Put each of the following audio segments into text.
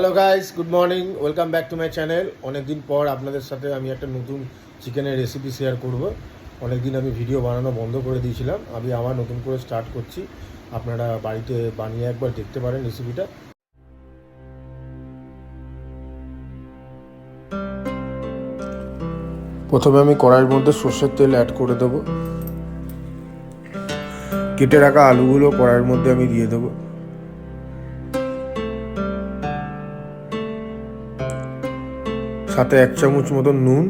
Hello guys good morning welcome back to my channel অনেকদিন পর আপনাদের সাথে আমি একটা নতুন চিকেনের রেসিপি শেয়ার করব। অনেকদিন আমি ভিডিও বানানো বন্ধ করে দিয়েছিলাম। আমি আবার নতুন করে স্টার্ট করছি। আপনারা বাড়িতে বানিয়ে একবার দেখতে পারেন রেসিপিটা প্রথমে আমি কড়াইয়ের মধ্যে সর্ষের তেল অ্যাড করে দেবো। কেটে রাখা আলুগুলো কড়াইয়ের মধ্যে আমি দিয়ে দেবো। সাথে এক চামচ মতন নুন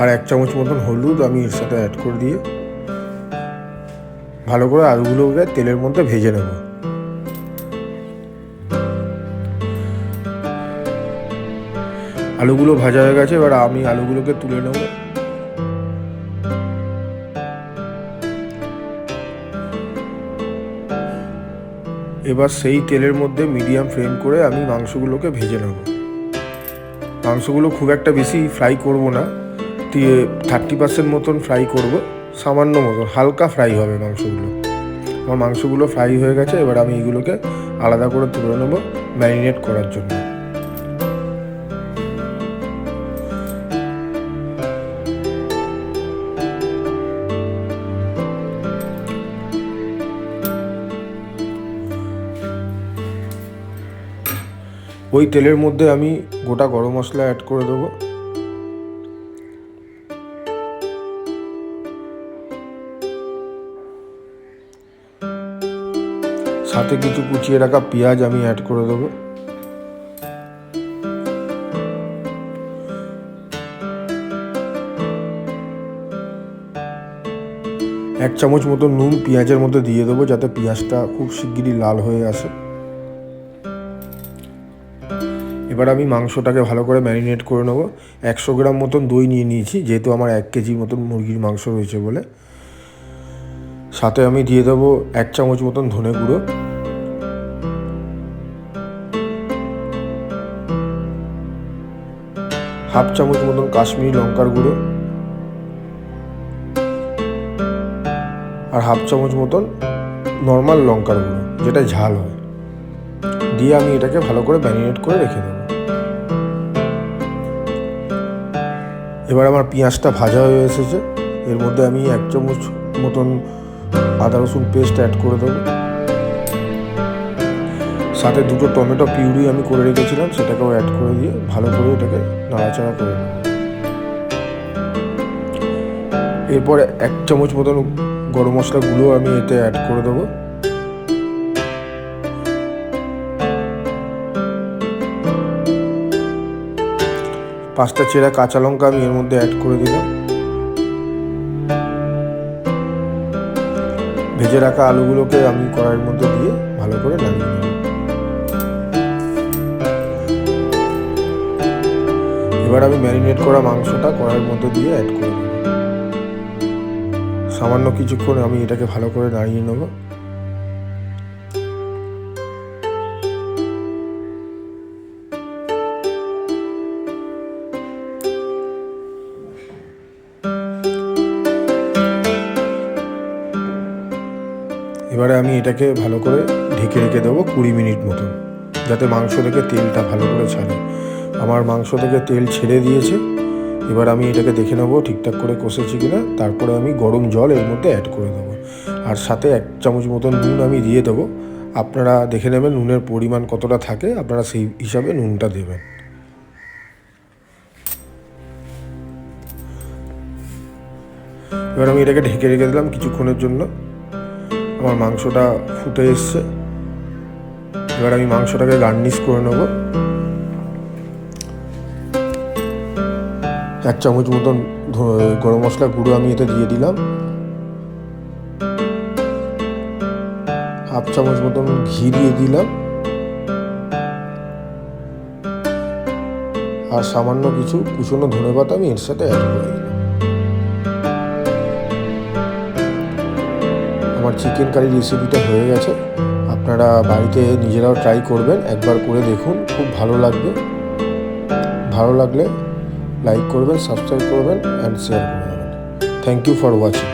আর এক চামচ মতন হলুদ আমি এর সাথে অ্যাড করে দিয়ে ভালো করে আলুগুলোকে তেলের মধ্যে ভেজে নেব। আলুগুলো ভাজা হয়ে গেছে, এবার আমি আলুগুলোকে তুলে নেব। এবার সেই তেলের মধ্যে মিডিয়াম ফ্লেম করে আমি মাংসগুলোকে ভেজে নেব। মাংসগুলো খুব একটা বেশি ফ্রাই করব না থার্টি পার্সেন্ট মতন ফ্রাই করব, সামান্য মতন, হালকা ফ্রাই হবে মাংসগুলো। আমার মাংসগুলো ফ্রাই হয়ে গেছে, এবার আমি এগুলোকে আলাদা করে তুলে নেব ম্যারিনেট করার জন্য। ওই তেলের মধ্যে আমি গোটা গরম মশলা অ্যাড করে দেবো। সাথে কিছু কুচিয়ে রাখা পেঁয়াজ আমি অ্যাড করে দেবো। এক চামচ মতো নুন পেঁয়াজের মধ্যে দিয়ে দেবো যাতে পেঁয়াজটা খুব শিগগিরই লাল হয়ে আসে। এবার আমি মাংসটাকে ভালো করে ম্যারিনেট করে নেব। একশো গ্রাম মতন দই নিয়ে নিয়েছি, যেহেতু আমার এক কেজি মতন মুরগির মাংস রয়েছে বলে। সাথে আমি দিয়ে দেবো এক চামচ মতন ধনে গুঁড়ো। হাফ চামচ মতন কাশ্মীরি লঙ্কার গুঁড়ো। আর হাফ চামচ মতন নর্মাল লঙ্কার গুঁড়ো, যেটা ঝাল হয়। দিয়ে আমি এটাকে ভালো করে ম্যারিনেট করে রেখে দেবো। এবার আমার পেঁয়াজটা ভাজা হয়ে এসেছে। এর মধ্যে আমি এক চামচ মতন আদা রসুন পেস্ট অ্যাড করে দেবো। সাথে দুটো টমেটো পিউরি আমি করে রেখেছিলাম, সেটাকেও অ্যাড করে দিয়ে ভালো করে এটাকে নাড়াচাড়া করে নেব। এরপরে এক চামচ মতন গরম মশলা গুঁড়ো আমি এতে অ্যাড করে দেবো। পাঁচটা চেরা কাঁচা লঙ্কা আমি এর মধ্যে অ্যাড করে দিলাম। ভেজে রাখা আলুগুলোকে আমি কড়াইয়ের মধ্যে দিয়ে ভালো করে লাগিয়ে নেব। এবার আমি ম্যারিনেট করা মাংসটা কড়াইয়ের মধ্যে দিয়ে অ্যাড করে দেবো সামান্য কিছুক্ষণ আমি এটাকে ভালো করে নাড়িয়ে নেব। এবারে আমি এটাকে ভালো করে ঢেকে রেখে দেবো কুড়ি মিনিট মতো যাতে মাংস থেকে তেলটা ভালো করে ছাড়ে। আমার মাংস থেকে তেল ছেড়ে দিয়েছে, এবার আমি এটাকে দেখে নেব ঠিকঠাক করে কষেছি কিনা, তারপরে আমি গরম জল এর মধ্যে অ্যাড করে দেবো। আর সাথে এক চামচ মতন নুন আমি দিয়ে দেবো। আপনারা দেখে নেবেন নুনের পরিমাণ কতটা থাকে, আপনারা সেই হিসাবে নুনটা দেবেন। এবার আমি এটাকে ঢেকে রেখে দিলাম কিছুক্ষণের জন্য। আমার মাংসটা ফুটে এসছে। এবার আমি মাংসটাকে গার্নিশ করে নেব। এক চামচ মতন গরম মশলা গুঁড়ো আমি এতে দিয়ে দিলাম। হাফ চামচ মতন ঘি দিয়ে দিলাম। আর সামান্য কিছু কুচনো ধনে পাতা আমি এর সাথে অ্যাড করে দিলাম আমার চিকেন কারি রেসিপিটা হয়ে গেছে। আপনারা বাড়িতে নিজেরাও ট্রাই করবেন, একবার করে দেখুন, খুব ভালো লাগবে। ভালো লাগলে লাইক করবেন সাবস্ক্রাইব করবেন অ্যান্ড শেয়ার করে দেবেন। Thank you for watching